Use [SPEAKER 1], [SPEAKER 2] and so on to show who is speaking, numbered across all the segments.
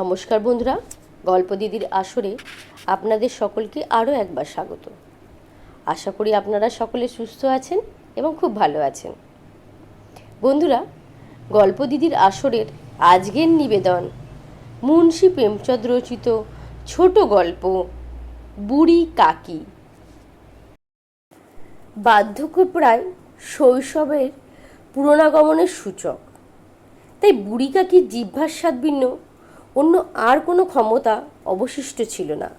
[SPEAKER 1] নমস্কার বন্ধুরা, গল্প দিদির আসরে আপনাদের সকলকে আরও একবার স্বাগত। আশা করি আপনারা সকলে সুস্থ আছেন এবং খুব ভালো আছেন। বন্ধুরা, গল্প দিদির আসরের আজকের নিবেদন, মুন্সী প্রেমচন্দ্র রচিত ছোট গল্প, বুড়ি কাকি। বার্ধক্য প্রায় শৈশবের পুরনাগমনের সূচক। তাই বুড়ি কাকির জিহ্বার স্বাদ ভিন্ন অন্য আর কোনো ক্ষমতা অবশিষ্ট ছিল না।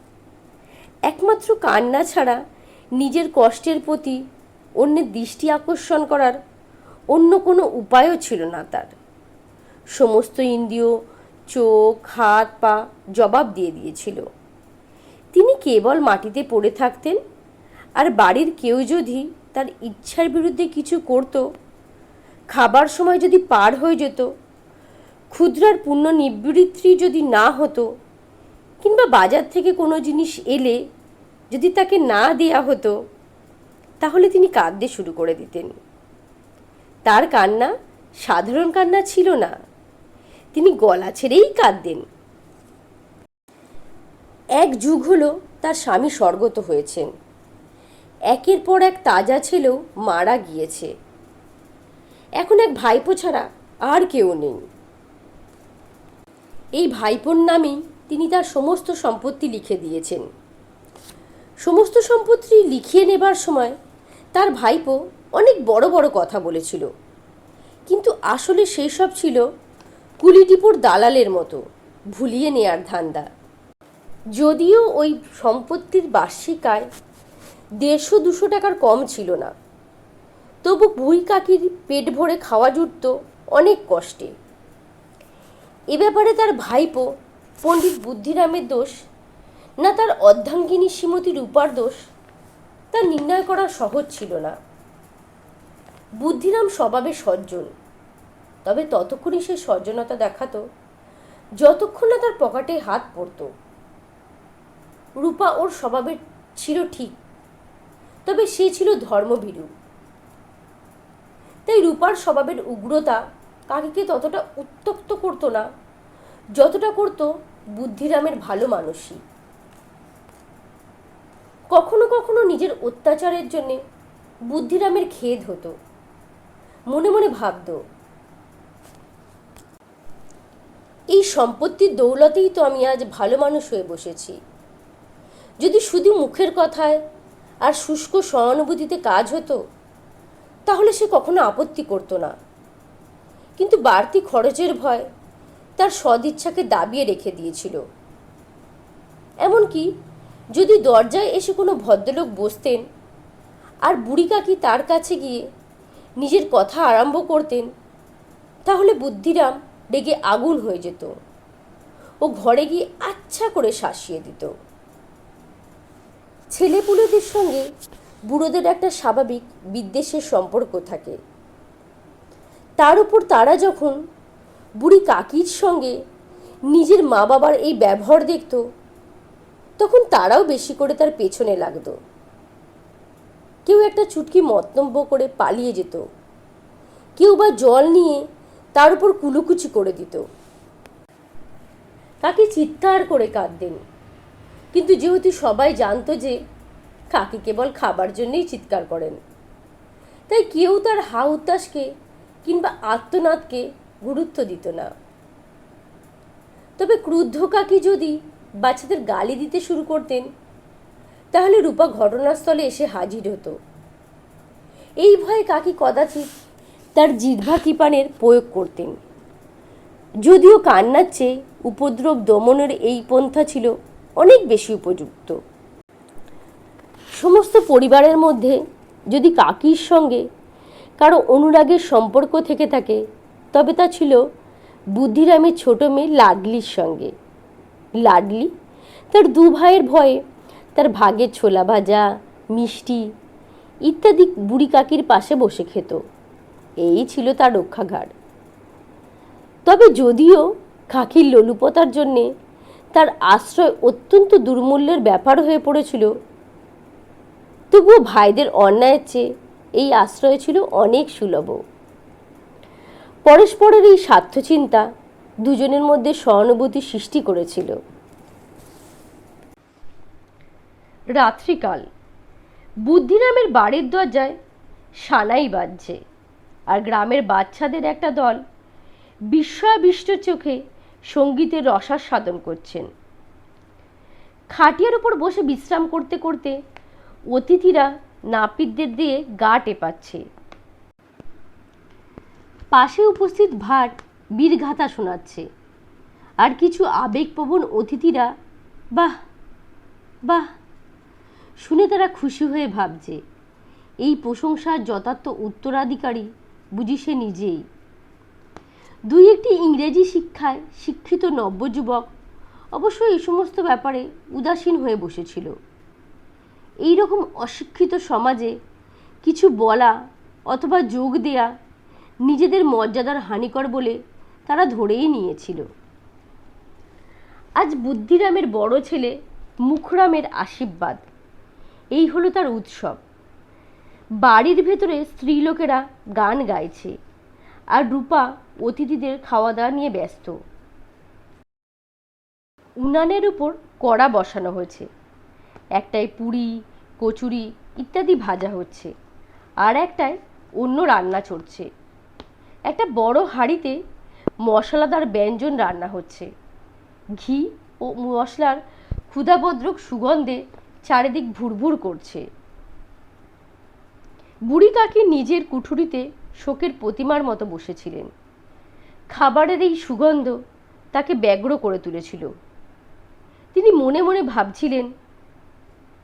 [SPEAKER 1] একমাত্র কান্না ছাড়া নিজের কষ্টের প্রতি অন্যের দৃষ্টি আকর্ষণ করার অন্য কোনো উপায়ও ছিল না তার। সমস্ত ইন্দ্রিয়, চোখ, হাত, পা জবাব দিয়ে দিয়েছিল। তিনি কেবল মাটিতে পড়ে থাকতেন আর বাড়ির কেউ যদি তার ইচ্ছার বিরুদ্ধে কিছু করত, খাবার সময় যদি পার হয়ে যেত ক্ষুদ্রার পূর্ণ নিবৃত্তি যদি না হতো, কিংবা বাজার থেকে কোনো জিনিস এলে যদি তাকে না দেয়া হতো, তাহলে তিনি কাঁদতে শুরু করে দিতেন। তার কান্না সাধারণ কান্না ছিল না, তিনি গলা ছেড়েই কাঁদতেন। এক যুগ হলো তার স্বামী স্বর্গত হয়েছেন। একের পর এক তাজা ছেলেও মারা গিয়েছে। এখন এক ভাইপো ছাড়া আর কেউ নেই। এই ভাইপোর নামেই তিনি তার সমস্ত সম্পত্তি লিখে দিয়েছেন। সমস্ত সম্পত্তি লিখিয়ে নেবার সময় তার ভাইপো অনেক বড় বড় কথা বলেছিল। কিন্তু আসলে সেই সব ছিল কুলিটিপুর দালালের মতো, ভুলিয়ে নেয়ার ধান্দা। যদিও ওই সম্পত্তির বার্ষিক আয় দেড়শো দুশো টাকার কম ছিল না। তবু বুড়ি কাকির পেট ভরে খাওয়া জুটত অনেক কষ্টে। এ ব্যাপারে তার ভাইপো, পণ্ডিত বুদ্ধিরামের দোষ, না তার অর্ধাঙ্গিনী শ্রীমতী রূপার দোষ, তা নির্ণয় করা সহজ ছিল না। বুদ্ধিরাম স্বভাবে সজ্জন, তবে ততক্ষণই সে সজ্জনতা দেখাতো, যতক্ষণ না তার পকেটে হাত পড়ত। রূপা ওর স্বভাবের ছিল ঠিক, তবে সে ছিল ধর্মভীরু। তাই রূপার স্বভাবের উগ্রতা কাকিকে ততটা উত্তক্ত করতো না? যতটা করত, বুদ্ধিরামের ভালো মানুষই। কখনো কখনো নিজের অত্যাচারের জন্যে বুদ্ধিরামের খেদ হতো। মনে মনে ভাবত, এই সম্পত্তির দৌলতেই তো আমি আজ ভালো মানুষ হয়ে বসেছি। যদি শুধু মুখের কথায় আর শুষ্ক সহানুভূতিতে কাজ হতো, তাহলে সে কখনো আপত্তি করতো না। কিন্তু বাড়তি খরচের ভয় তার সদিচ্ছাকে দাবিয়ে রেখে দিয়েছিল। এমনকি যদি দরজায় এসে কোনো ভদ্রলোক বসতেন আর বুড়ি কাকি তার কাছে গিয়ে নিজের কথা আরম্ভ করতেন, তাহলে বুদ্ধিরাম রেগে আগুন হয়ে যেত ও ঘরে গিয়ে আচ্ছা করে শাসিয়ে দিত। ছেলেপুলেদের সঙ্গে বুড়োদের একটা স্বাভাবিক বিদ্বেষের সম্পর্ক থাকে। তার উপর তারা যখন বুড়ি কাকির সঙ্গে নিজের মা বাবার এই ব্যবহার দেখত, তখন তারাও বেশি করে তার পেছনে লাগতো। কেউ একটা চুটকি মন্তব্য করে পালিয়ে যেত। কেউ বা জল নিয়ে তার উপর কুলুকুচি করে দিত। কাকি চিৎকার করে কাঁদতেন। কিন্তু যেহেতু সবাই জানতো যে কাকি কেবল খাবার জন্যই চিৎকার করেন, তাই কেউ তার হা উত্তাসকে কিংবা আত্মনাদকে গুরুত্ব দিত না। তবে ক্রুদ্ধ কাকি যদি বাচ্চাদের গালি দিতে শুরু করতেন, তাহলে রূপা ঘটনাস্থলে এসে হাজির হতো। এই ভয়ে কাকি কদাচিৎ তার জিহ্বা কৃপানের প্রয়োগ করতেন। যদিও কান্নার চেয়ে উপদ্রব দমনের এই পন্থা ছিল অনেক বেশি উপযুক্ত। সমস্ত পরিবারের মধ্যে যদি কাকির সঙ্গে কারও অনুরাগের সম্পর্ক থেকে থাকে। তবে তা ছিল বুদ্ধিরামের ছোট মেয়ে লাডলির সঙ্গে। লাডলি তার দু ভাইয়ের ভয়ে তার ভাগের ছোলা ভাজা, মিষ্টি ইত্যাদি বুড়ি কাকির পাশে বসে খেত। এই ছিল তার রক্ষাঘাট। তবে যদিও কাকির লোলুপতার জন্যে তার আশ্রয় অত্যন্ত দুর্মূল্যের ব্যাপার হয়ে পড়েছিল, তবুও ভাইদের অন্যায়ের চেয়ে এই আশ্রয় ছিল অনেক সুলভ। পরস্পরের এই স্বার্থচিন্তা দুজনের মধ্যে সহানুভূতি সৃষ্টি করেছিল। রাত্রিকাল। বুদ্ধিরামের বাড়ির দরজায় সানাই বাজছে আর গ্রামের বাচ্চাদের একটা দল বিস্ময়াবিষ্ট চোখে সঙ্গীতের রসাস্বাদন করছেন। খাটিয়ার উপর বসে বিশ্রাম করতে করতে অতিথিরা নাপিতদের দিয়ে গা টেপাচ্ছে। পাশে উপস্থিত ভাট বীরঘাতা শোনাচ্ছে। আর কিছু আবেগপ্রবণ অতিথিরা, বাহ বাহ! শুনে তারা খুশি হয়ে ভাবছে, এই প্রশংসার যথার্থ উত্তরাধিকারী বুঝি সে নিজেই। দুই একটি ইংরেজি শিক্ষায় শিক্ষিত নব্যযুবক অবশ্য এই সমস্ত ব্যাপারে উদাসীন হয়ে বসেছিল। এই রকম অশিক্ষিত সমাজে কিছু বলা অথবা যোগ দেয়া নিজেদের মর্যাদার হানিকর বলে তারা ধরেই নিয়েছিল। আজ বুদ্ধিরামের বড় ছেলে মুখরামের আশীর্বাদ। এই হলো তার উৎসব। বাড়ির ভেতরে স্ত্রীলোকেরা গান গাইছে আর রূপা অতিথিদের খাওয়া দাওয়া নিয়ে ব্যস্ত। উনানের উপর কড়া বসানো হয়েছে। একটায় পুরি, কচুরি ইত্যাদি ভাজা হচ্ছে আর একটায় অন্য রান্না চড়ছে। একটা বড় হাঁড়িতে মশলাদার ব্যঞ্জন রান্না হচ্ছে। ঘি ও মশলার ক্ষুধাবদ্রক সুগন্ধে চারিদিক ভুরভুর করছে। বুড়ি কাকি নিজের কুঠুরিতে শোকের প্রতিমার মতো বসেছিলেন। খাবারের এই সুগন্ধ তাকে ব্যগ্র করে তুলেছিল। তিনি মনে মনে ভাবছিলেন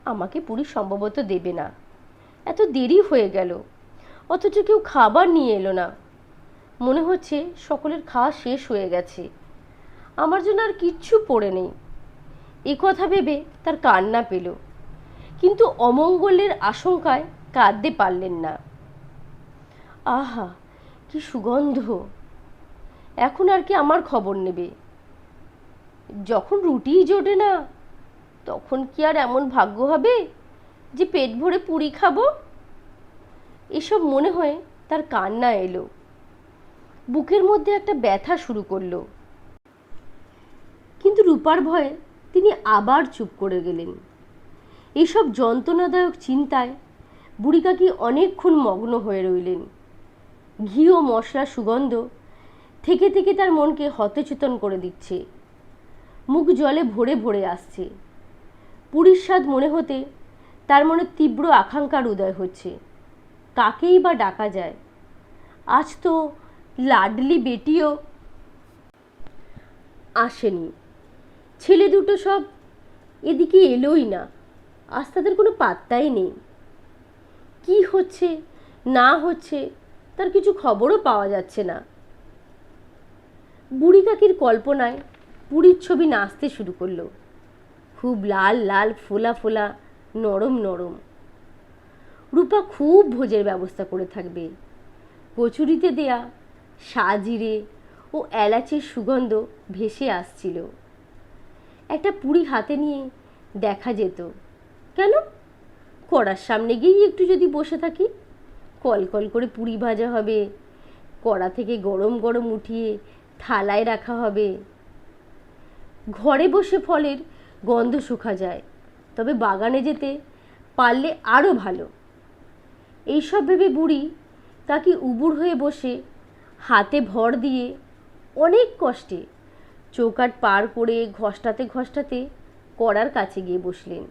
[SPEAKER 1] আমাকে পুরী সম্ভবত দেবে না। এত দেরি হয়ে গেল। অথচ কেউ খাবার নিয়ে এলো না। মনে হচ্ছে সকলের খাওয়া শেষ হয়ে গেছে। আমার জন্য আর কিচ্ছু পড়ে নেই। এ কথা ভেবে তার কান্না পেল। কিন্তু অমঙ্গলের আশঙ্কায় কাঁদতে পারলেন না। আহা, কি সুগন্ধ! এখন আর কি আমার খবর নেবে? যখন রুটিই জোটে না তখন কি আর এমন ভাগ্য হবে যে পেট ভরে পুরি খাব? এসব মনে হয়ে তার কান্না এলো। বুকের মধ্যে একটা ব্যথা শুরু করল। কিন্তু রূপার ভয়ে তিনি আবার চুপ করে গেলেন। এইসব যন্ত্রণাদায়ক চিন্তায় বুড়ি কাকি অনেকক্ষণ মগ্ন হয়ে রইলেন। ঘি ও মশলার সুগন্ধ থেকে থেকে তার মনকে হতচেতন করে দিচ্ছে। মুখ জলে ভরে ভরে আসছে। পুরীর স্বাদ মনে হতে তার মনে তীব্র আকাঙ্ক্ষার উদয় হচ্ছে। কাকেই বা ডাকা যায়? আজ তো লাডলি বেটিও আসেনি। ছেলে দুটো সব এদিকে এলোই না, আজ তাদের কোনো পাত্তাই নেই। কি হচ্ছে, না হচ্ছে, তার কিছু খবরও পাওয়া যাচ্ছে না। বুড়ি কাকির কল্পনায় পুরীর ছবি নাচতে শুরু করল। খুব লাল লাল, ফোলা ফোলা, নরম নরম। রূপা খুব ভোজের ব্যবস্থা করে থাকবে। কচুরিতে দেয়া সাজিরে ও এলাচের সুগন্ধ ভেসে আসছিল। একটা পুরি হাতে নিয়ে দেখা যেত। কেন? কড়ার সামনে গিয়েই একটু যদি বসে থাকি, কল কল করে পুরি ভাজা হবে। কড়া থেকে গরম গরম উঠিয়ে থালায় রাখা হবে। ঘরে বসে ফলের গন্ধ শুকা যায়। তবে বাগানে যেতে পারলে আরও ভালো। এইসব ভেবে বুড়ি তাকে উবুর হয়ে বসে হাতে ভর দিয়ে অনেক কষ্টে চৌকাট পার করে ঘষ্টাতে ঘষ্টাতে কড়ার কাছে গিয়ে বসলেন।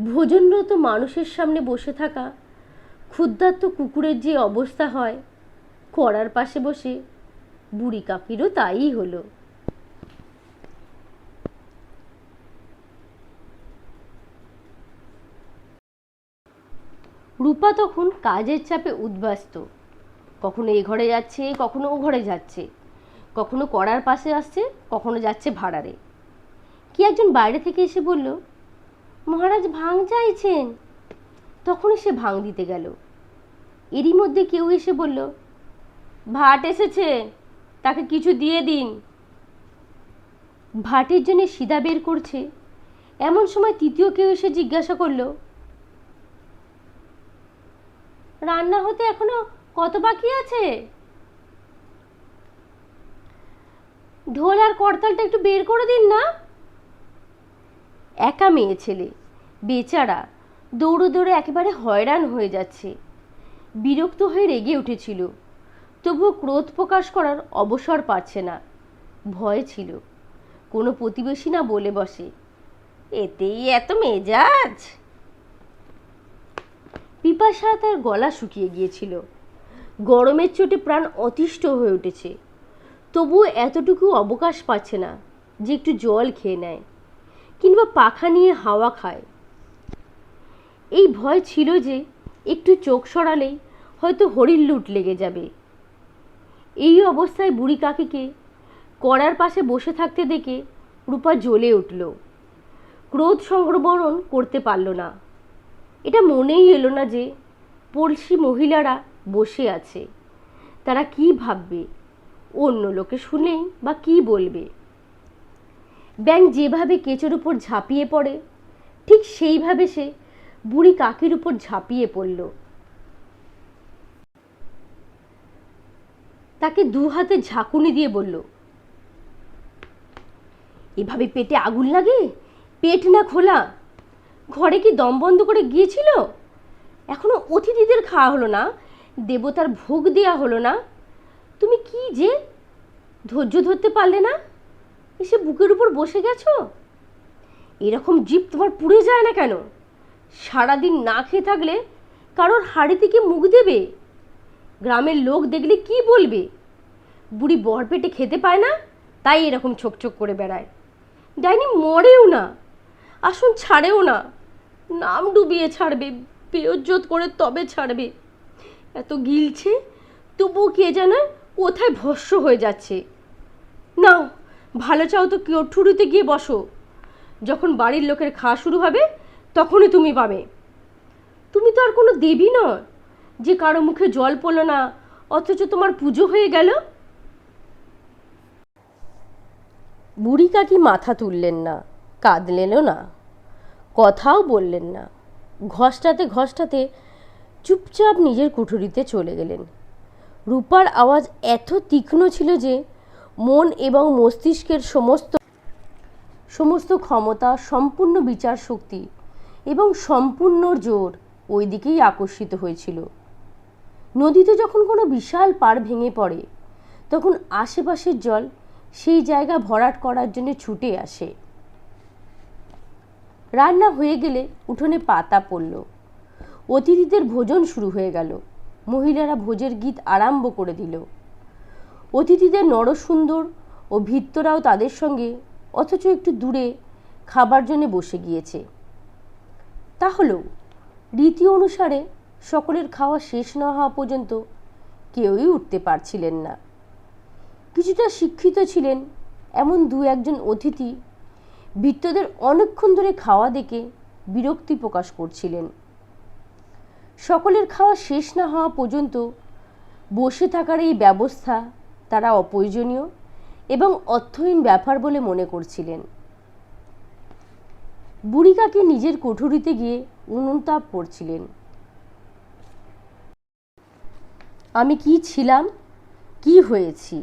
[SPEAKER 1] ভোজনরত মানুষের সামনে বসে থাকা ক্ষুদ্রাত্ম কুকুরের যে অবস্থা হয় কড়ার পাশে বসে বুড়ি কাকিরও তাই হলো। রূপা তখন কাজের চাপে উদ্বাস্ত কখনো এ ঘরে যাচ্ছে, কখনো ও ঘরে যাচ্ছে। কখনো কড়ার পাশে আসছে, কখনো যাচ্ছে ভাড়ারে। কি একজন বাইরে থেকে এসে বলল, মহারাজ ভাং চাইছেন। তখন সে ভাং দিতে গেল। এরই মধ্যে কেউ এসে বলল, ভাট এসেছে, তাকে কিছু দিয়ে দিন। ভাটের জন্য সিদা বের করছে। এমন সময় তৃতীয় কেউ এসে জিজ্ঞাসা করল রান্না হতে এখনও কত বাকি আছে? ঢোল আর করতালটা একটু বের করে দিন না। একা মেয়ে ছেলে, বেচারা, দৌড়ে দৌড়ে একেবারে হয়রান হয়ে যাচ্ছে। বিরক্ত হয়ে রেগে উঠেছিল। তবুও ক্রোধ প্রকাশ করার অবসর পাচ্ছে না। ভয় ছিল। কোনো প্রতিবেশী না বলে বসে। এতেই এত মেজাজ? পিপাসা তার গলা শুকিয়ে গিয়েছিল। গরমের চোটে প্রাণ অতিষ্ঠ হয়ে উঠেছে। তবুও এতটুকু অবকাশ পাচ্ছে না যে একটু জল খেয়ে নেয় কিংবা পাখা নিয়ে হাওয়া খায়। এই ভয় ছিল যে একটু চোখ সরালেই হয়তো হরিণ লুট লেগে যাবে। এই অবস্থায় বুড়ি কাকিকে কড়ার পাশে বসে থাকতে দেখে রূপা জ্বলে উঠল। ক্রোধ সংগ্রবরণ করতে পারল না। এটা মনেই এলো না যে পড়শি মহিলারা বসে আছে। তারা কি ভাববে? অন্য লোকে শুনেই বা কি বলবে? ব্যাং যেভাবে কেচোর উপর ঝাঁপিয়ে পড়ে, ঠিক সেইভাবে সে বুড়ি কাকির উপর ঝাঁপিয়ে পড়ল। তাকে দু হাতে ঝাঁকুনি দিয়ে বলল, এভাবে পেটে আগুন লাগে? পেট না খোলা ঘরে কি দম বন্ধ করে গিয়েছিল? এখনও অতিথিদের খাওয়া হলো না, দেবতার ভোগ দেওয়া হলো না। তুমি কি যে ধৈর্য ধরতে পারলে না? এসে বুকের উপর বসে গেছো? এরকম জিপ তোমার পুড়ে যায় না কেন? সারাদিন না খেয়ে থাকলে কারোর হাড়িতে কি মুখ দেবে? গ্রামের লোক দেখলে কি বলবে? বুড়ি বর পেটে খেতে পায় না, তাই এরকম ছোক করে বেড়ায়। ডাইনি মরেও না, আসুন ছাড়েও না। নাম ডুবিয়ে ছাড়বে, বেয়জ্জত করে তবে ছাড়বে। এত গিলছে তবুও কে জানে কোথায় ভস্য হয়ে যাচ্ছে। নাও, ভালো চাও তো কেউ ঠুরুতে গিয়ে বসো। যখন বাড়ির লোকের খাওয়া শুরু হবে, তখনই তুমি পাবে। তুমি তো আর কোনো দেবী নয়, যে কারও মুখে জল পড়ল না, অথচ তোমার পুজো হয়ে গেল। বুড়ি কাকি মাথা তুললেন না, কাঁদলেনও না। কথাও বললেন না। ঘষটাতে ঘষটাতে চুপচাপ নিজের কুঠুরিতে চলে গেলেন। রূপার আওয়াজ এত তীক্ষ্ণ ছিল যে মন এবং মস্তিষ্কের সমস্ত সমস্ত ক্ষমতা, সম্পূর্ণ বিচার শক্তি এবং সম্পূর্ণ জোর ওই দিকেই আকর্ষিত হয়েছিল। নদীতে যখন কোনো বিশাল পার ভেঙে পড়ে, তখন আশেপাশের জল সেই জায়গা ভরাট করার জন্য ছুটে আসে। রান্না হয়ে গেলে উঠোনে পাতা পড়ল। অতিথিদের ভোজন শুরু হয়ে গেল। মহিলারা ভোজের গীত আরম্ভ করে দিল। অতিথিদের নরসুন্দর ও ভিত্তরাও তাদের সঙ্গে অথচ একটু দূরে খাবার জন্যে বসে গিয়েছে। তাহলেও রীতি অনুসারে সকলের খাওয়া শেষ না হওয়া পর্যন্ত কেউই উঠতে পারছিলেন না। কিছুটা শিক্ষিত ছিলেন এমন দু একজন অতিথি বৃত্তদের অনেকক্ষণ ধরে খাওয়া দেখে বিরক্তি প্রকাশ করছিলেন। সকলের খাওয়া শেষ না হওয়া পর্যন্ত বসে থাকার এই ব্যবস্থা তারা অপ্রয়োজনীয় এবং অর্থহীন ব্যাপার বলে মনে করছিলেন। বুড়িকাকে নিজের কুঠুরিতে গিয়ে অনুতাপ করছিলেন। আমি কি ছিলাম? কি হয়েছি?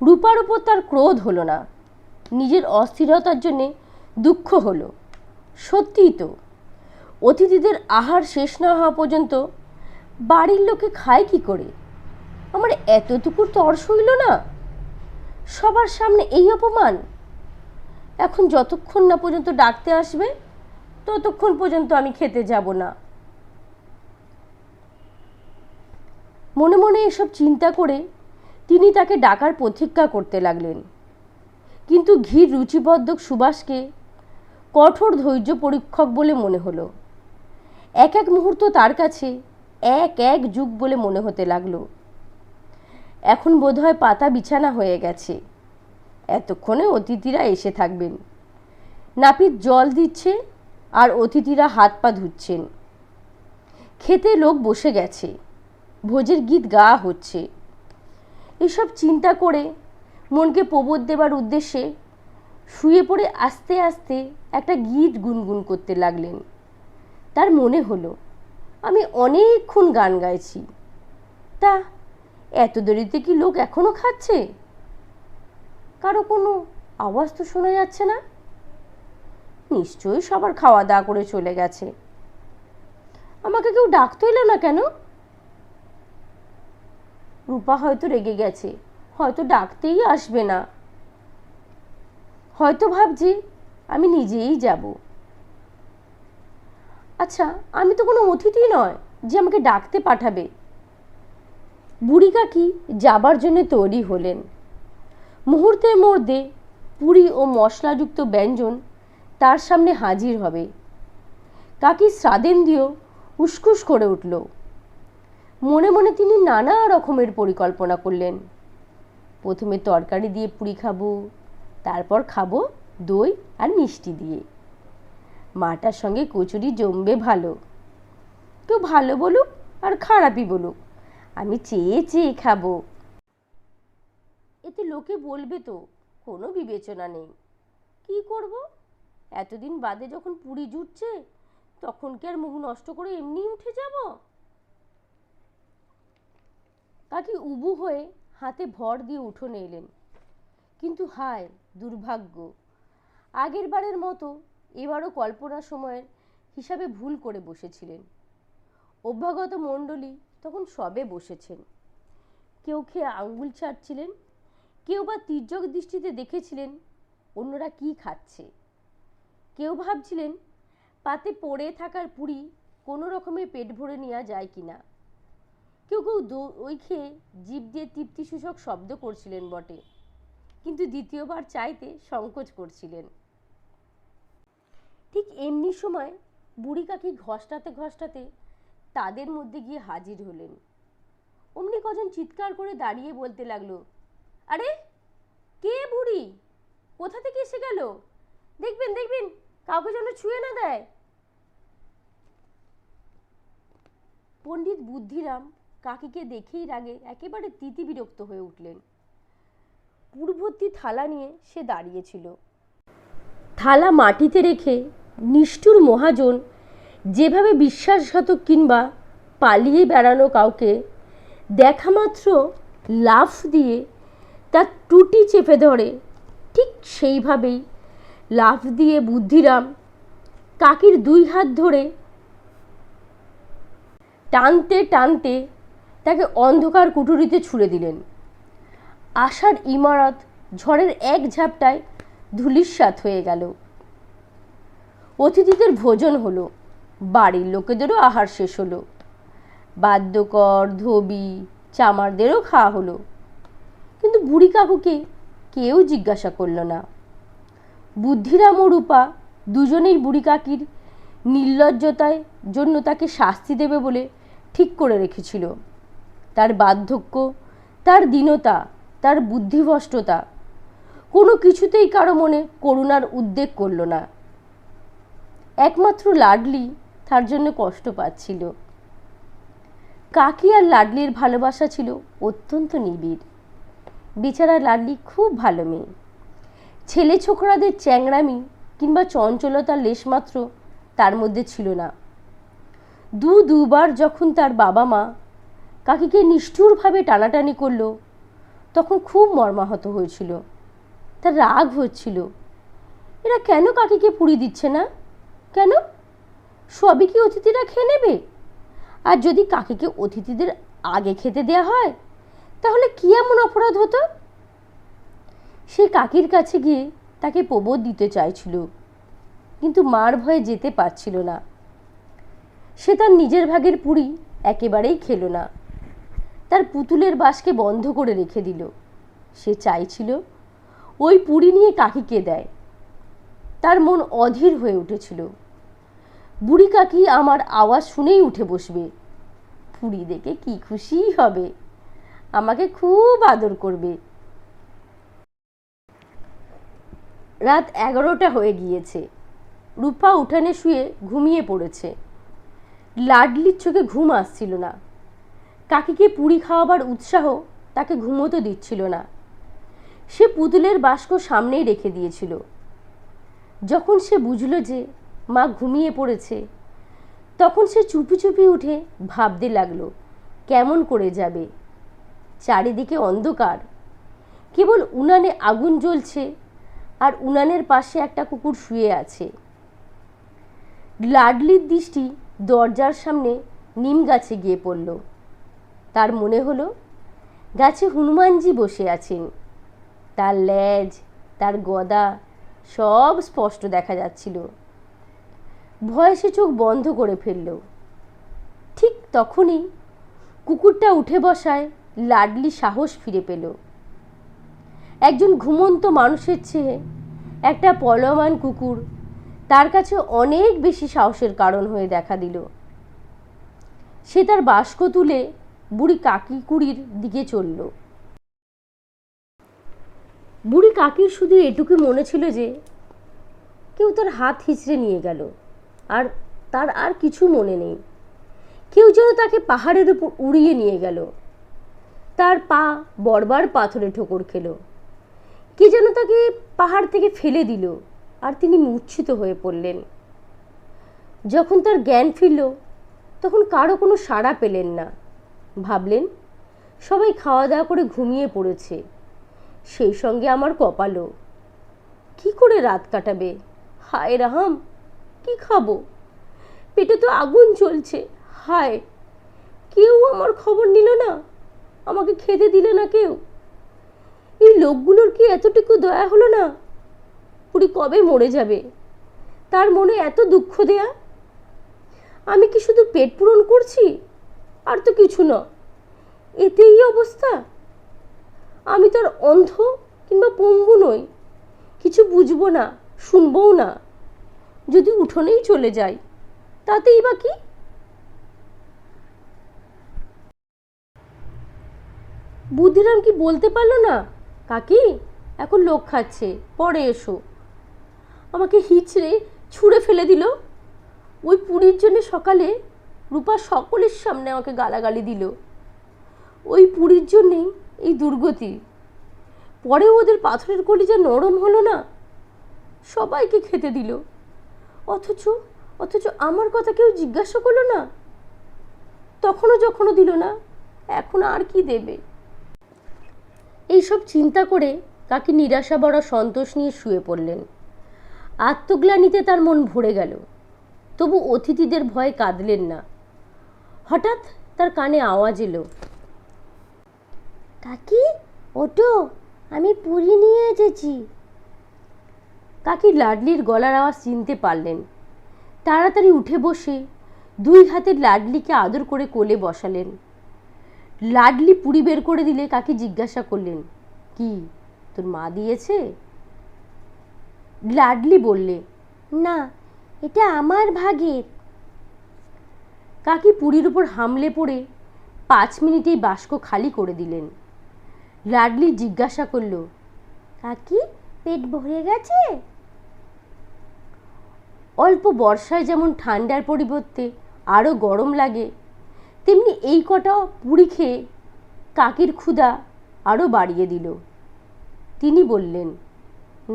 [SPEAKER 1] রূপার উপর তার ক্রোধ হলো না। নিজের অস্থিরতার জন্যে দুঃখ হলো। সত্যিই তো, অতিথিদের আহার শেষ না হওয়া পর্যন্ত বাড়ির লোকে খায় কি করে? আমার এতটুকু তর সইল না। সবার সামনে এই অপমান। এখন যতক্ষণ না পর্যন্ত ডাকতে আসবে, ততক্ষণ পর্যন্ত আমি খেতে যাব না। মনে মনে এসব চিন্তা করে তিনি তাকে ডাকার প্রতীক্ষা করতে লাগলেন। কিন্তু ঘির রুচিবদ্ধক সুবাসকে কঠোর ধৈর্য পরীক্ষক বলে মনে হলো। এক এক মুহূর্ত তার কাছে এক এক যুগ বলে মনে হতে লাগল। এখন বোধহয় পাতা বিছানা হয়ে গেছে। এতক্ষণে অতিথিরা এসে থাকবেন। নাপিত জল দিচ্ছে আর অতিথিরা হাত পা ধুচ্ছেন। খেতে লোক বসে গেছে। ভোজের গীত গা হচ্ছে। এসব চিন্তা করে মনকে প্রবোধ দেবার উদ্দেশ্যে শুয়ে পড়ে আস্তে আস্তে একটা গীত গুনগুন করতে লাগলেন। তার মনে হলো, আমি অনেকক্ষণ গান গাইছি। তা, এত দেরিতে কি লোক এখনও খাচ্ছে? কারও কোনো আওয়াজ তো শোনা যাচ্ছে না। নিশ্চয়ই সবার খাওয়া দাওয়া করে চলে গেছে। আমাকে কেউ ডাকতো এলো না কেন? রূপা হয়তো রেগে গেছে। হয়তো ডাকতেই আসবে না। হয়তো ভাবছি আমি নিজেই যাব। আচ্ছা আমি তো কোনো অতিথি নয় যে আমাকে ডাকতে পাঠাবে। বুড়ি কাকি যাবার জন্য তৈরি হলেন। মুহূর্তের মধ্যে পুরি ও মশলাযুক্ত ব্যঞ্জন তার সামনে হাজির হবে। কাকি স্বাদেন্দ্রিয় উসকুস করে উঠল। মনে মনে তিনি নানা রকমের পরিকল্পনা করলেন। প্রথমে তরকারি দিয়ে পুরি খাব, তারপর খাব দই আর মিষ্টি দিয়ে। মাটার সঙ্গে কচুরি জমবে ভালো। কেউ ভালো বলুক আর খারাপই বলুক, আমি চেয়ে চেয়ে খাব। এতে লোকে বলবে তো, কোনো বিবেচনা নেই। কি করব? এতদিন বাদে যখন পুরি জুটছে, তখন কি আর মুখ নষ্ট করে এমনি উঠে যাব? কাকি উবু হয়ে হাতে ভর দিয়ে উঠোনে এলেন। কিন্তু হায়, দুর্ভাগ্য। আগের বারের মতো এবারও কল্পনা সময়ের হিসাবে ভুল করে বসেছিলেন। অভ্যাগত মণ্ডলী তখন সবে বসেছেন। কেউ খেয়ে আঙ্গুল ছাড়ছিলেন, কেউ বা তির্যক দৃষ্টিতে দেখেছিলেন অন্যরা কি খাচ্ছে। কেউ ভাবছিলেন, পাতে পড়ে থাকার পুরি কোনো রকমে পেট ভরে নেওয়া যায় কি না কেউ কেউ দই খেয়ে জীব দিয়ে তৃপ্তি সূচক শব্দ করছিলেন বটে, কিন্তু দ্বিতীয়বার চাইতে সংকোচ করছিলেন। ঠিক এমনি সময় বুড়ি কাকি ঘষ্টাতে ঘষ্টাতে তাদের মধ্যে গিয়ে হাজির হলেন। অমনি কজন চিৎকার করে দাঁড়িয়ে বলতে লাগল, আরে, কে বুড়ি? কোথা থেকে এসে গেল? দেখবেন দেখবেন, কাউকে যেন ছুঁয়ে না দেয়। পণ্ডিত বুদ্ধিরাম কাকিকে দেখেই রাগে একেবারে তিতি বিরক্ত হয়ে উঠলেন। পূর্ববর্তী থালা নিয়ে সে দাঁড়িয়েছিল থালা মাটিতে রেখে নিষ্ঠুর মহাজন যেভাবে বিশ্বাসঘাতক কিংবা পালিয়ে বেড়ানো কাউকে দেখা মাত্র লাফ দিয়ে তার টুটি চেপে ধরে, ঠিক সেইভাবেই লাফ দিয়ে বুদ্ধিরাম কাকির দুই হাত ধরে টানতে টানতে তাকে অন্ধকার কুঠুরিতে ছুড়ে দিলেন। আশার ইমারত ঝড়ের এক ঝাপটায় ধুলিস্বাত হয়ে গেল। অতিথিদের ভোজন হলো, বাড়ির লোকেদেরও আহার শেষ হলো। বাদ্যকর, ধোবি, চামারদেরও খাওয়া হলো। কিন্তু বুড়ি কাকুকে কেউ জিজ্ঞাসা করল না। বুদ্ধিরাম ও রূপা দুজনেই বুড়ি কাকির নির্লজ্জতায় জন্য তাকে শাস্তি দেবে বলে ঠিক করে রেখেছিল। তার বার্ধক্য, তার দীনতা, তার বুদ্ধিভষ্টতা। কোনো কিছুতেই কারও মনে করুণার উদ্বেগ করল না। একমাত্র লাডলি তার জন্য কষ্ট পাচ্ছিল। কাকি আর লাডলির ভালোবাসা ছিল অত্যন্ত নিবিড়। বেচারা লাডলি খুব ভালো মেয়ে। ছেলে ছোকরাদের চ্যাংড়ামি কিংবা চঞ্চলতার লেশমাত্র তার মধ্যে ছিল না। দু দুবার যখন তার বাবা মা কাকিকে নিষ্ঠুরভাবে টানাটানি করল। তখন খুব মর্মাহত হয়েছিল। তার রাগ হচ্ছিল। এরা কেন কাকিকে পুড়ি দিচ্ছে না? কেন? সবই কি অতিথিরা খেয়ে নেবে? আর যদি কাকিকে অতিথিদের আগে খেতে দেয়া হয়, তাহলে কি এমন অপরাধ হতো? সে কাকির কাছে গিয়ে তাকে প্রবোধ দিতে চাইছিল, কিন্তু মার ভয়ে যেতে পারছিল না। সে তার নিজের ভাগের পুরি একেবারেই খেলো না। তার পুতুলের বাসকে বন্ধ করে রেখে দিল। সে চাইছিল ওই পুরি নিয়ে কাকিকে দেয়। তার মন অধীর হয়ে উঠেছিল। বুড়ি কাকি আমার আওয়াজ শুনেই উঠে বসবে। পুরী দেখে কি খুশি হবে। আমাকে খুব আদর করবে। রাত এগারোটা হয়ে গিয়েছে। রূপা উঠানে শুয়ে ঘুমিয়ে পড়েছে। লাডলির চোখে ঘুম আসছিল না। কাকিকে পুরি খাওয়াবার উৎসাহ তাকে ঘুমোতে দিচ্ছিল না। সে পুতুলের বাস্ক সামনেই রেখে দিয়েছিল। যখন সে বুঝল যে মা ঘুমিয়ে পড়েছে, তখন সে চুপি চুপি উঠে ভাবতে লাগল, কেমন করে যাবে? চারিদিকে অন্ধকার। কেবল উনানে আগুন জ্বলছে আর উনানের পাশে একটা কুকুর শুয়ে আছে। লাডলির দৃষ্টি দরজার সামনে নিম গাছে গিয়ে পড়ল। তার মনে হলো, গাছে হনুমানজি বসে আছেন। তার লেজ, তার গদা সব স্পষ্ট দেখা যাচ্ছিল। ভয়ে সে চোখ বন্ধ করে ফেলল। ঠিক তখনই কুকুরটা উঠে বসায় লাডলি সাহস ফিরে পেল। একজন ঘুমন্ত মানুষের চেয়ে একটা পলমান কুকুর তার কাছে অনেক বেশি সাহসের কারণ হয়ে দেখা দিল। সে তার বাস্ক তুলে বুড়ি কাকি কুড়ির দিকে চলল। বুড়ি কাকির শুধু এটুকু মনে ছিল যে, কেউ তার হাত হিচড়ে নিয়ে গেল, আর তার আর কিছু মনে নেই। কেউ যেন তাকে পাহাড়ের উপর উড়িয়ে নিয়ে গেল। তার পা বরবার পাথরে ঠোকর খেলো। কে যেন তাকে পাহাড় থেকে ফেলে দিল, আর তিনি মূর্ছিত হয়ে পড়লেন। যখন তার জ্ঞান ফিরল, তখন কারও কোনো সাড়া পেলেন না। ভাবলেন, সবাই খাওয়া দাওয়া করে ঘুমিয়ে পড়েছে। সেই সঙ্গে আমার কপালও। কি করে রাত কাটাবে? হায় রাহাম, কি খাব? পেটে তো আগুন চলছে, হায়। কেউ আমার খবর নিল না, আমাকে খেতে দিলে না কেউ। এই লোকগুলোর কি এতটুকু দয়া হলো না? পুরি কবে মরে যাবে? তার মনে এত দুঃখ দেয়া? আমি কি শুধু পেট পূরণ করছি? আর তো কিছু না। এতেই অবস্থা? আমি তার অন্ধ কিংবা পঙ্গু নই। কিছু বুঝব না, শুনবও না। যদি উঠোনেই চলে যাই, তাতেই বা কি? বুদ্ধিরাম কি বলতে পারল না? কাকি, এখন লোক খাচ্ছে, পরে এসো। আমাকে হিচড়ে ছুঁড়ে ফেলে দিল। ওই পুরীর জন্য সকালে রূপা সকলের সামনে আমাকে গালাগালি দিল। ওই পুরীর জন্যেই এই দুর্গতি। পরেও ওদের পাথরের কলিজা নরম হলো না, সবাইকে খেতে দিল। অথচ অথচ আমার কথা কেউ জিজ্ঞাসা করল না? তখনও যখনও দিল না, এখন আর কি দেবে? এইসব চিন্তা করে কাকি নিরাশা বড় সন্তোষ নিয়ে শুয়ে পড়লেন। আত্মগ্লানিতে তার মন ভরে গেল। তবু অতিথিদের ভয়ে কাঁদলেন না। হঠাৎ তার কানে আওয়াজ এলো। কাকি, ওটো, আমি পুরি নিয়ে এসেছি। কাকি লাডলির গলার আওয়াজ চিনতে পারলেন। তাড়াতাড়ি উঠে বসে দুই হাতের লাডলিকে আদর করে কোলে বসালেন। লাডলি পুরি বের করে দিলে কাকি জিজ্ঞাসা করলেন, কি, তোর মা দিয়েছে? লাডলি বললে, না, এটা আমার ভাগের। কাকি পুরীর উপর হামলে পড়ে পাঁচ মিনিটেই বাস্ক খালি করে দিলেন। লাডলি জিজ্ঞাসা করল, কাকি, পেট ভরে গেছে? অল্প বর্ষায় যেমন ঠান্ডার পরিবর্তে আরও গরম লাগে, তেমনি এই কটা পুরি খেয়ে কাকির ক্ষুধা আরও বাড়িয়ে দিল। তিনি বললেন,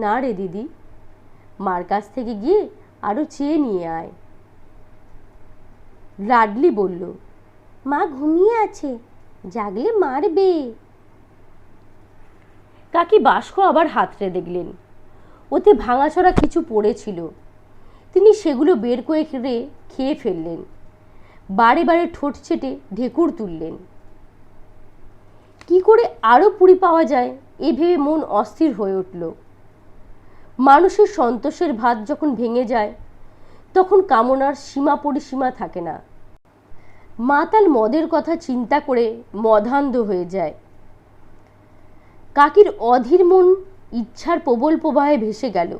[SPEAKER 1] না রে দিদি, মার কাছ থেকে গিয়ে আরও চেয়ে নিয়ে আয়। লাডলি বলল, মা ঘুমিয়ে আছে, জাগলে মারবে। কাকি বাস্ক আবার হাতড়ে দেখলেন। ওতে ভাঙাচড়া কিছু পড়েছিল। তিনি সেগুলো বের করে খেয়ে ফেললেন। বারে বারে ঠোঁট ছেটে ঢেকুর তুললেন। কি করে আরও পুরি পাওয়া যায়? এ ভেবে মন অস্থির হয়ে উঠল। মানুষের সন্তোষের ভাত যখন ভেঙে যায় তখন কামনার সীমা পরিসীমা থাকে না। মাতাল মদের কথা চিন্তা করে মধান্ধ হয়ে যায়। কাকির অধীর মন ইচ্ছার প্রবল প্রবাহে ভেসে গেল।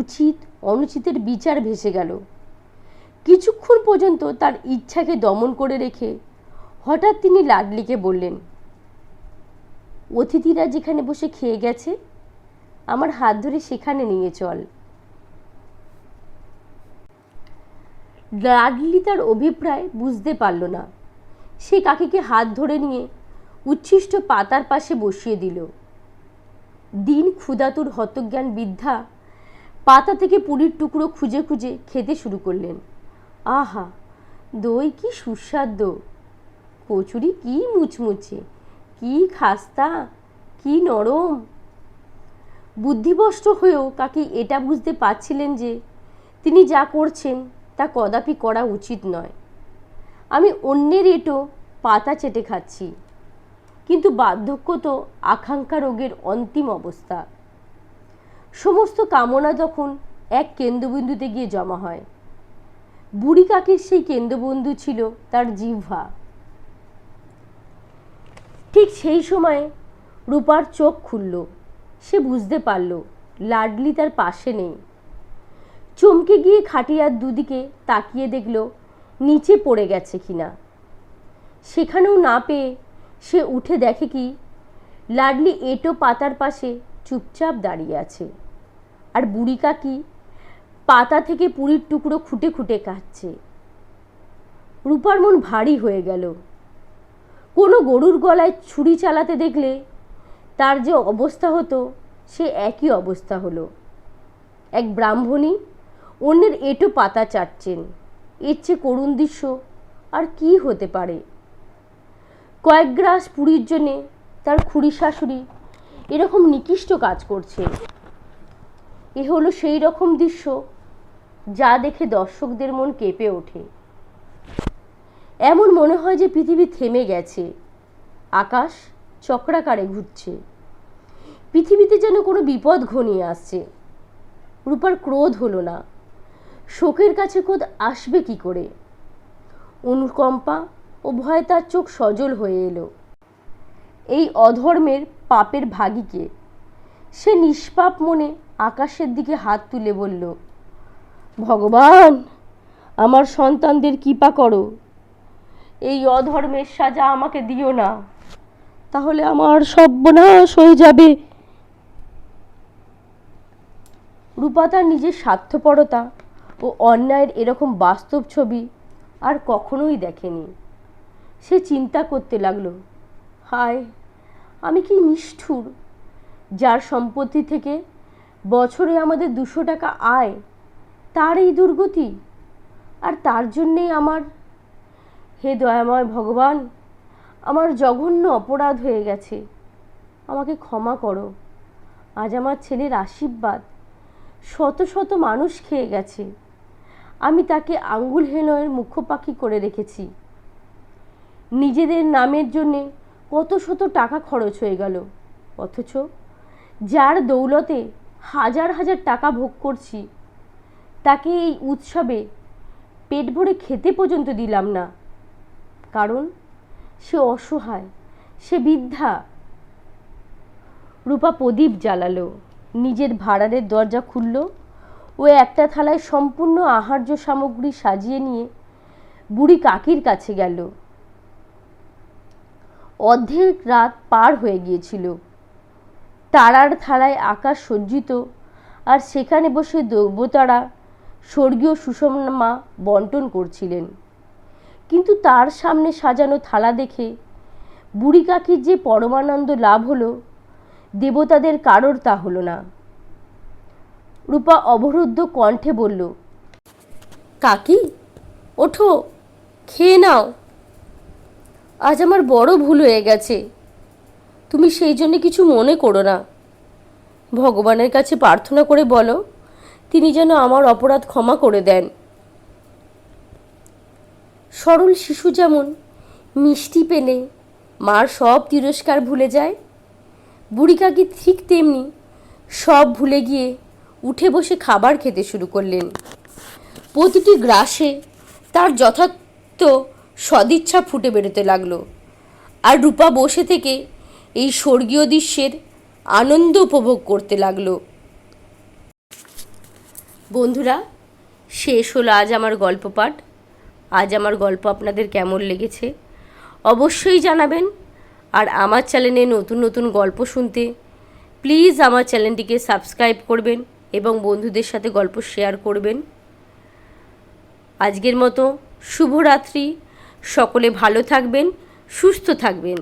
[SPEAKER 1] উচিত, অনুচিতের বিচার ভেসে গেল। কিছুক্ষণ পর্যন্ত তার ইচ্ছাকে দমন করে রেখে হঠাৎ তিনি লাডলিকে বললেন, অতিথিরা যেখানে বসে খেয়ে গেছে, আমার হাত ধরে সেখানে নিয়ে চল। লাডলি তার অভিপ্রায় বুঝতে পারল না। সে কাকিকে হাত ধরে নিয়ে উচ্ছিষ্ট পাতার পাশে বসিয়ে দিল। দিন ক্ষুদাতুর হতজ্ঞান বৃদ্ধা পাতা থেকে পুরীর টুকরো খুঁজে খুঁজে খেতে শুরু করলেন। আহা, দই কি সুস্বাদ্য কচুরি কি মুচমুচে, কি খাস্তা, কি নরম। বুদ্ধিভ্রষ্ট হয়েও কাকি এটা বুঝতে পারছিলেন যে তিনি যা করছেন তা কদাপি করা উচিত নয়। আমি অন্যের এটো পাতা চেটে খাচ্ছি, কিন্তু বার্ধক্য তো আকাঙ্ক্ষা রোগের অন্তিম অবস্থা। সমস্ত কামনা তখন এক কেন্দ্রবিন্দুতে গিয়ে জমা হয়। বুড়ি কাকির সেই কেন্দ্রবিন্দু ছিল তার জিহ্বা। ঠিক সেই সময়ে রূপার চোখ খুলল, সে বুঝতে পারল, লাডলি তার পাশে নেই। চমকে গিয়ে খাটিয়ার দুদিকে তাকিয়ে দেখল নিচে পড়ে গেছে কিনা। সেখানেও না পেয়ে সে উঠে দেখে কি লাডলি এটো পাতার পাশে চুপচাপ দাঁড়িয়ে আছে। আর বুড়ি কাকি পাতা থেকে পুরীর টুকরো খুঁটে খুঁটে কাটছে রূপার মন ভারী হয়ে গেল। কোনো গরুর গলায় ছুরি চালাতে দেখলে তার যে অবস্থা হতো, সে একই অবস্থা হলো। এক ব্রাহ্মণী অন্যের এটো পাতা চাটছেন এর চেয়ে করুণ দৃশ্য আর কি হতে পারে? কয়েক গ্রাস পুরীর জন্যে তার খুড়ি শাশুড়ি এরকম নিকৃষ্ট কাজ করছে। এ হলো সেই রকম দৃশ্য যা দেখে দর্শকদের মন কেঁপে ওঠে। এমন মনে হয় যে পৃথিবী থেমে গেছে। আকাশ চক্রাকারে ঘুরছে। পৃথিবীতে যেন কোনো বিপদ ঘনিয়ে আসছে। রূপার ক্রোধ হলো না। শোকের কাছে ক্রোধ আসবে কি করে? অনুকম্পা ও ভয়ে তার চোখ সজল হয়ে এলো। এই অধর্মের পাপের ভাগীকে সে নিষ্পাপ মনে আকাশের দিকে হাত তুলে বলল, ভগবান, আমার সন্তানদের কৃপা করো। এই অধর্মের সাজা আমাকে দিও না, তাহলে আমার সর্বনাশ হয়ে যাবে। রূপা তার নিজের স্বার্থপরতা ও অন্যায়ের এরকম বাস্তব ছবি আর কখনোই দেখেনি। সে চিন্তা করতে লাগল, হায়, আমি কি নিষ্ঠুর? যার সম্পত্তি থেকে বছরে আমাদের দুশো টাকা আয়, তার এই দুর্গতি? আর তার জন্যেই আমার, হে দয়াময় ভগবান, আমার জঘন্য অপরাধ হয়ে গেছে। আমাকে ক্ষমা করো। আজ আমার ছেলের আশীর্বাদ শত শত মানুষ খেয়ে গেছে। আমি তাকে আঙ্গুল হেলয়ের মুখ্য পাখি করে রেখেছি। নিজেদের নামের জন্যে কত শত টাকা খরচ হয়ে গেল। অথচ যার দৌলতে হাজার হাজার টাকা ভোগ করছি, তাকে এই উৎসবে পেট ভরে খেতে পর্যন্ত দিলাম না। কারণ সে অসহায়, সে বৃদ্ধা। রূপা প্রদীপ জ্বালালো। নিজের ভাড়ারের দরজা খুলল। ও একটা থালায় সম্পূর্ণ আহার্য সামগ্রী সাজিয়ে নিয়ে বুড়ি কাকির কাছে গেল। অর্ধেক রাত পার হয়ে গিয়েছিল। তারার থালায় আকাশ সজ্জিত আর সেখানে বসে দেবতারা স্বর্গীয় সুষমা বন্টন করছিলেন। কিন্তু তার সামনে সাজানো থালা দেখে বুড়ি কাকির যে পরমানন্দ লাভ হলো, দেবতাদের কারোর তা হলো না। রূপা অবরুদ্ধ কণ্ঠে বলল, কাকি, ওঠো, খেয়ে নাও। আজ আমার বড় ভুল হয়ে গেছে। তুমি সেই জন্য কিছু মনে করো না। ভগবানের কাছে প্রার্থনা করে বলো, তিনি যেন আমার অপরাধ ক্ষমা করে দেন। সরল শিশু যেমন, মিষ্টি পেলে মার সব তিরস্কার ভুলে যায়। বুড়ি কাকি ঠিক তেমনি সব ভুলে গিয়ে উঠে বসে খাবার খেতে শুরু করলেন। প্রতিটি গ্রাসে তার যথার্থ সদিচ্ছা ফুটে বেরোতে লাগল। আর রূপা বসে থেকে এই স্বর্গীয় দৃশ্যের আনন্দ উপভোগ করতে লাগল। বন্ধুরা, শেষ হলো আজ আমার গল্প পাঠ। আজ আমার গল্প আপনাদের কেমন লেগেছে অবশ্যই জানাবেন। আর আমার চ্যানেলে নতুন নতুন গল্প শুনতে প্লিজ আমার চ্যানেলটিকে সাবস্ক্রাইব করবেন। এবং বন্ধুদের সাথে গল্প শেয়ার করবেন। আজকের মতো শুভরাত্রি। সকলে ভালো থাকবেন সুস্থ থাকবেন।